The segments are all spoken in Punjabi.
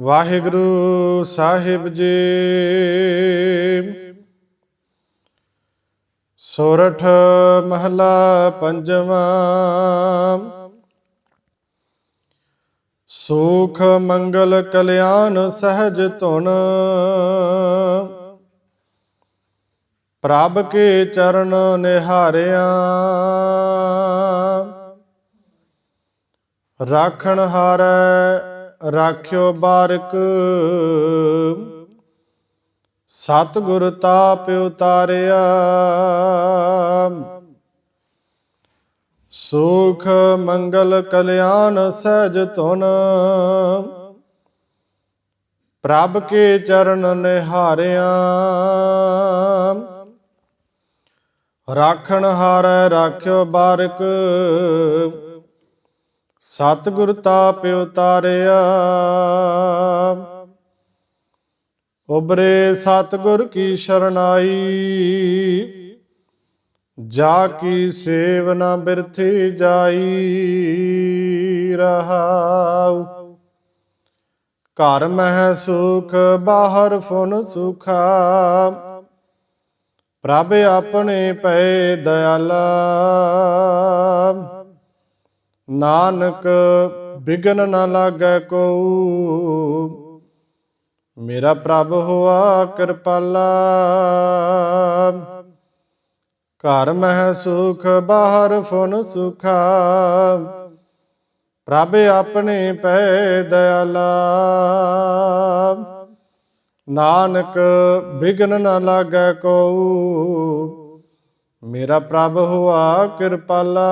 ਵਾਹਿਗੁਰੂ ਸਾਹਿਬ ਜੀ। ਸੋਰਠ ਮਹਲਾ ਪੰਜਵਾਂ। ਸੁਖ ਮੰਗਲ ਕਲਿਆਣ ਸਹਿਜ ਧੁਨ। ਪ੍ਰਭ ਕੇ ਚਰਨ ਨਿਹਾਰਿਆ। ਰਾਖਣ ਹਾਰੈ ਰਾਖਿਓ ਬਾਰਕ। ਸਤਿਗੁਰ ਤਾਪ ਉਤਾਰਿਆ। ਸੁਖ, ਮੰਗਲ, ਕਲਿਆਣ, ਸਹਿਜ ਧੁਨ। ਪ੍ਰਭ ਕੇ ਚਰਨ ਨਿਹਾਰਿਆ। ਰਾਖਣ ਹਾਰੈ, ਰਾਖਿਓ ਬਾਰਕ। ਸਤਿਗੁਰ ਤਾਪ ਉਤਾਰਿਆ। ਉਬਰੇ ਸਤਿਗੁਰ ਕੀ ਸ਼ਰਨਾਈ। ਜਾ ਕੀ ਸੇਵ ਨਾ ਬਿਰਥੀ ਜਾਈ ਰਹਾਉ। ਘਰ ਮਹਿ ਸੁਖ, ਬਾਹਰ ਫੁਨ ਸੁਖਾ। ਪ੍ਰਭ ਆਪਣੇ ਪਏ ਦਇਆਲਾ। ਨਾਨਕ ਬਿਗਨ ਨ ਲਾਗੈ ਕੋ ਮੇਰਾ ਪ੍ਰਭ ਹੋਆ ਕਿਰਪਾਲਾ। ਘਰ ਮਹਿ ਸੁਖ, ਬਾਹਰ ਫੁਨ ਸੁਖਾ। ਪ੍ਰਭ ਆਪਣੇ ਪੈ ਦਇਆਲਾ। ਨਾਨਕ ਬਿਗਨ ਨ ਲਾਗੈ ਕੋ ਮੇਰਾ ਪ੍ਰਭ ਹੋਆ ਕਿਰਪਾਲਾ।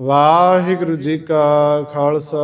ਵਾਹਿਗੁਰੂ ਜੀ ਕਾ ਖਾਲਸਾ।